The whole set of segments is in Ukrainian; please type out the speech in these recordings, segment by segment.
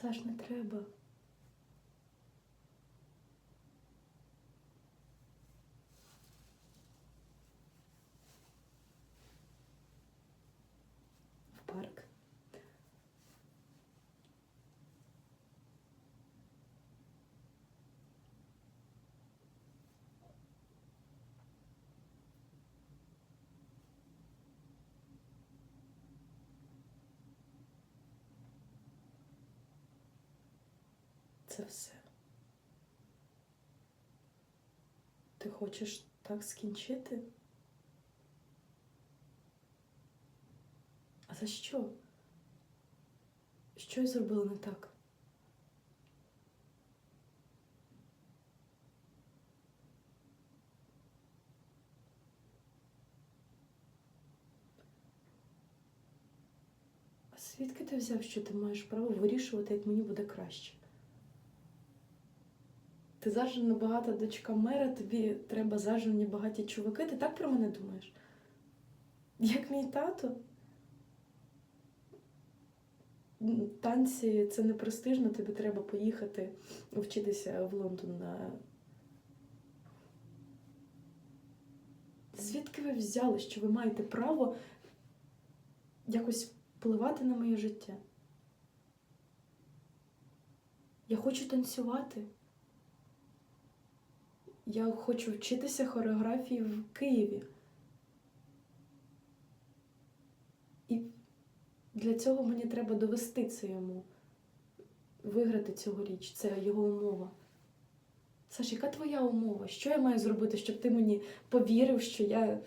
Саш, не треба. В парк. Це все. Ти хочеш так скінчити? А за що? Що я зробила не так? А звідки ти взяв, що ти маєш право вирішувати, як мені буде краще? Ти зажена багата дочка мера, тобі треба зажені багаті чуваки. Ти так про мене думаєш? Як мій тато? Танці це не престижно, тобі треба поїхати вчитися в Лондон на. Звідки ви взяли, що ви маєте право якось впливати на моє життя? Я хочу танцювати. Я хочу вчитися хореографії в Києві. І для цього мені треба довести це йому, виграти цьогоріч. Це його умова. Саш, яка твоя умова? Що я маю зробити, щоб ти мені повірив, що я.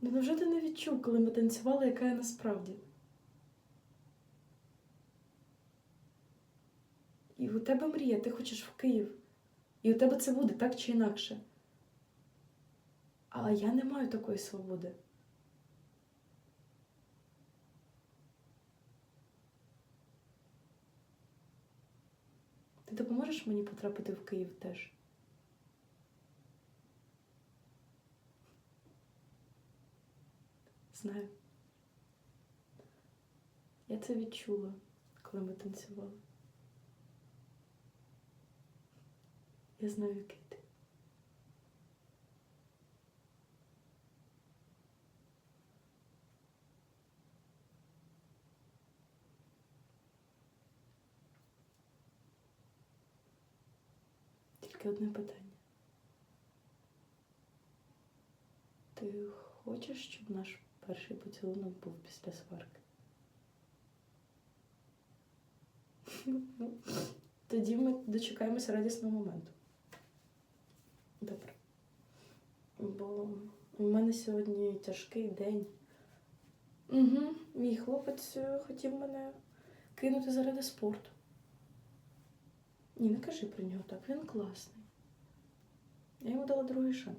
Ну невже ти не відчув, коли ми танцювали, яка я насправді? І у тебе мрія, ти хочеш в Київ. І у тебе це буде так чи інакше. Але я не маю такої свободи. Ти допоможеш мені потрапити в Київ теж? Знаю. Я це відчула, коли ми танцювали. Я знаю, який ти. Тільки одне питання. Ти хочеш, щоб наш перший поцілунок був після сварки? Ну, Тоді ми дочекаємося радісного моменту. Добре. Бо у мене сьогодні тяжкий день. Угу. Мій хлопець е, хотів мене кинути заради спорту. Ні, не кажи про нього так, він класний. Я йому дала другий шанс.